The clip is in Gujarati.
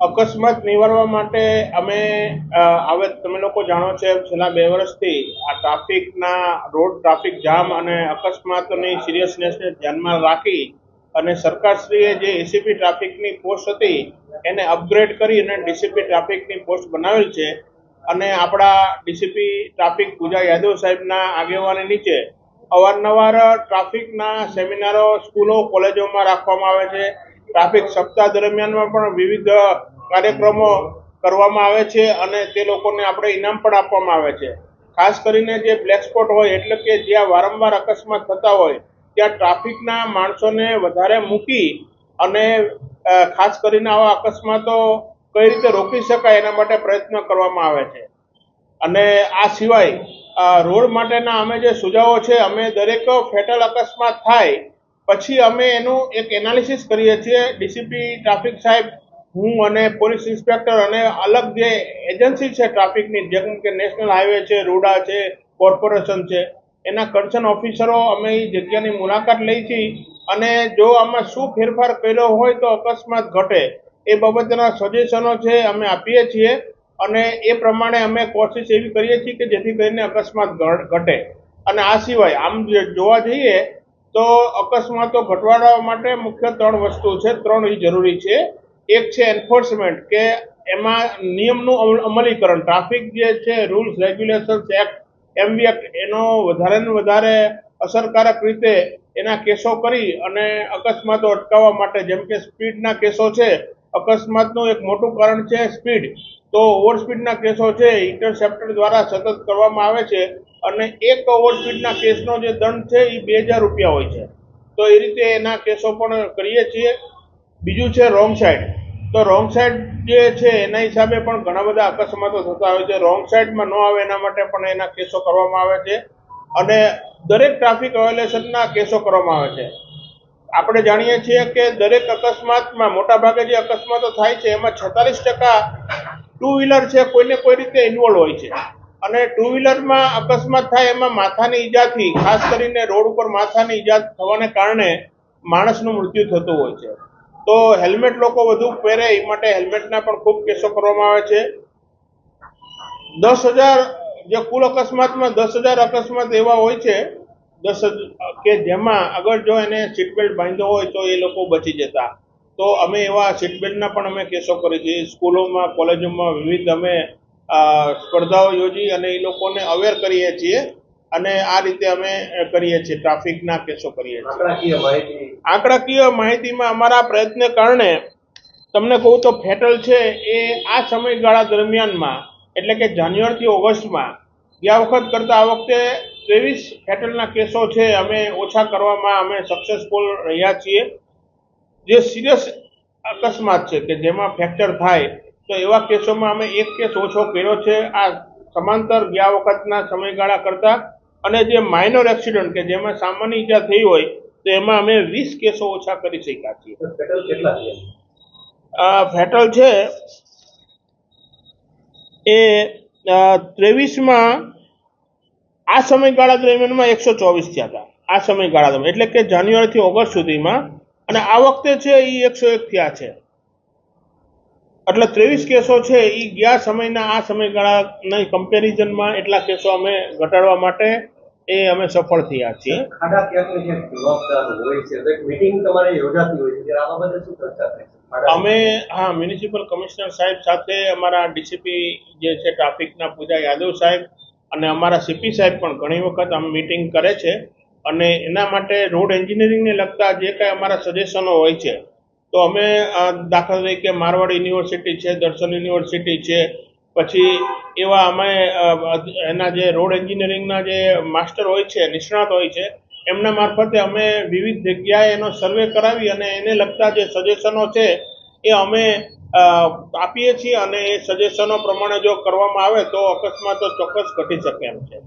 અકસ્માત નિવારવા માટે અમે હવે તમે લોકો જાણો છો છેલ્લા બે વર્ષથી આ ટ્રાફિકના, રોડ ટ્રાફિક જામ અને અકસ્માતની સિરિયસનેસને ધ્યાનમાં રાખી અને સરકારશ્રીએ જે એસીપી ટ્રાફિકની પોસ્ટ હતી, એને અપગ્રેડ કરી અને ડીસીપી ટ્રાફિકની પોસ્ટ બનાવેલ છે. અને આપણા ડીસીપી ટ્રાફિક પૂજા યાદવ સાહેબના આગેવાની નીચે અવારનવાર ટ્રાફિકના સેમિનારો સ્કૂલો, કોલેજોમાં રાખવામાં આવે છે. ટ્રાફિક સપ્તાહ દરમિયાનમાં પણ વિવિધ કાર્યક્રમો કરવામાં આવે છે અને તે લોકોને આપણે ઇનામ પણ આપવામાં આવે છે. ખાસ કરીને જે બ્લેક સ્પોટ હોય, એટલે કે જ્યાં વારંવાર અકસ્માત થતા હોય, ત્યાં ટ્રાફિકના માણસોને વધારે મૂકી અને ખાસ કરીને આવા અકસ્માતો કઈ રીતે રોકી શકાય એના માટે પ્રયત્ન કરવામાં આવે છે. અને આ સિવાય રોડ માટેના અમે જે સુઝાવો છે, અમે દરેક ફેટલ અકસ્માત થાય પછી અમે એનું એક એનાલિસિસ કરીએ છીએ. ડીસીપી ટ્રાફિક સાહેબ, હું અને પોલીસ ઇન્સ્પેક્ટર અને અલગ જે એજન્સી છે ટ્રાફિકની જેમ કે નેશનલ હાઈવે છે, રોડા છે, કોર્પોરેશન છે, એના કન્સર્ન ઓફિસરો અમે એ જગ્યાની મુલાકાત લઈ છીએ અને જો આમાં શું ફેરફાર કર્યો હોય તો અકસ્માત ઘટે, એ બાબતના સજેશનો છે અમે આપીએ છીએ અને એ પ્રમાણે અમે કોશિશ એવી કરીએ છીએ કે જેથી કરીને અકસ્માત ઘટે અને આ સિવાય આમ જોવા જઈએ તો અકસ્માતો ઘટાડવા માટે મુખ્ય ત્રણ વસ્તુ છે, ત્રણ એ જરૂરી છે. એક છે એન્ફોર્સમેન્ટ કે એમાં નિયમનું અમલ- અમલીકરણ. ટ્રાફિક જે છે rules regulations act MV act એનો વધારે ને વધારે અસરકારક રીતે એના કેસો કરી અને અકસ્માતો અટકાવવા માટે, જેમ કે સ્પીડના કેસો છે, અકસ્માતનું એક મોટું કારણ છે સ્પીડ તો ઓવર સ્પીડના કેસો છે ઇન્ટરસેપ્ટર દ્વારા સતત કરવામાં આવે છે. અને એક ઓવરસ્પીડના કેસનો જે દંડ છે એ બે હજાર રૂપિયા હોય છે. તો એ રીતે એના કેસો પણ કરીએ છીએ. બીજું છે રોંગ સાઈડ. તો રોંગ સાઈડ જે છે, એના હિસાબે પણ ઘણા બધા અકસ્માતો થતા હોય છે. રોંગ સાઈડમાં ન આવે એના માટે પણ એના કેસો કરવામાં આવે છે. અને દરેક ટ્રાફિક વાયોલેશનના કેસો કરવામાં આવે છે. આપણે જાણીએ છીએ કે દરેક અકસ્માતમાં મોટા ભાગે જે અકસ્માતો થાય છે, એમાં છેતાલીસ ટકા ટુ વ્હીલર છે, કોઈને કોઈ રીતે ઇન્વોલ્વ હોય છે. અને ટુ વ્હીલરમાં અકસ્માત થાય એમાં માથાની ઈજાથી ખાસ કરીને રોડ ઉપર માથાની ઈજા થવાને કારણે માણસનું મૃત્યુ થતું હોય છે. તો હેલ્મેટ લોકો વધુ પહેરે, એ માટે હેલ્મેટના પણ ખૂબ કેસો કરવામાં આવે છે. દસ હજાર, જે કુલ અકસ્માતમાં દસ હજાર અકસ્માત એવા હોય છે, દસ કે જેમાં અગર જો એને સીટ બેલ્ટ બાંધ્યો હોય તો એ લોકો બચી જતા. તો અમે એવા સીટ બેલ્ટના પણ અમે કેસો કરીએ છીએ. સ્કૂલોમાં, કોલેજોમાં વિવિધ અમે સ્પર્ધાઓ યોજી અને એ લોકોને અવેર કરીએ છીએ અને આ રીતે અમે કરીએ છીએ ટ્રાફિકના કેસો કરીએ છીએ. આંકડાકીય માહિતી. આંકડાકીય માહિતીમાં અમારા પ્રયત્ન કારણે તમને કહું તો ફેટલ છે એ આ સમયગાળા દરમિયાનમાં એટલે કે જાન્યુઆરીથી ઓગસ્ટમાં ગયા વખત કરતાં આ વખતે ત્રેવીસ ફેટલના કેસો છે અમે ઓછા કરવામાં અમે સક્સેસફુલ રહ્યા છીએ. જે સિરિયસ અકસ્માત છે કે જેમાં ફ્રેક્ચર થાય તો એવા કેસોમાં અમે એક કેસ ઓછો કર્યો છે. આ સમાંતર ગયા વખતના સમયગાળા કરતાં અને જે માઇનોર એક્સિડન્ટ કે જેમાં સામાન્ય ઈજા થઈ હોય તો એમાં અમે વીસ કેસો ઓછા કરી શક્યા છીએ. ફેટલ છે? એ ત્રેવીસમાં આ સમયગાળા દરમિયાનમાં એકસો ચોવીસ થયા હતા. આ સમયગાળા દરમિયાન એટલે કે જાન્યુઆરીથી ઓગસ્ટ સુધીમાં. અને આ વખતે છે એ એકસો એક થયા છે. એટલે ત્રેવીસ કેસો છે એ ગયા સમયના આ સમયગાળાના કમ્પેરિઝનમાં એટલા કેસો અમે ઘટાડવા માટે એ અમે સફળ થયા છીએ. અમે હા મ્યુનિસિપલ કમિશનર સાહેબ સાથે અમારા ડીસીપી જે છે ટ્રાફિકના પૂજા યાદવ સાહેબ અને અમારા સીપી સાહેબ પણ ઘણી વખત આમ મિટિંગ કરે છે. અને એના માટે રોડ એન્જિનિયરિંગને લગતા જે કાંઈ અમારા સજેશનો હોય છે તો અમે દાખલા તરીકે મારવાડ યુનિવર્સિટી છે, દર્શન યુનિવર્સિટી છે, પછી એવા અમે એના જે રોડ એન્જિનિયરિંગના જે માસ્ટર હોય છે, નિષ્ણાત હોય છે, એમના મારફતે અમે વિવિધ જગ્યાએ એનો સર્વે કરાવી અને એને લગતા જે સજેશનો છે, એ અમે આપીએ છીએ અને એ સજેશનો પ્રમાણે જો કરવામાં આવે તો અકસ્માતો ચોક્કસ ઘટી શકે એમ છે.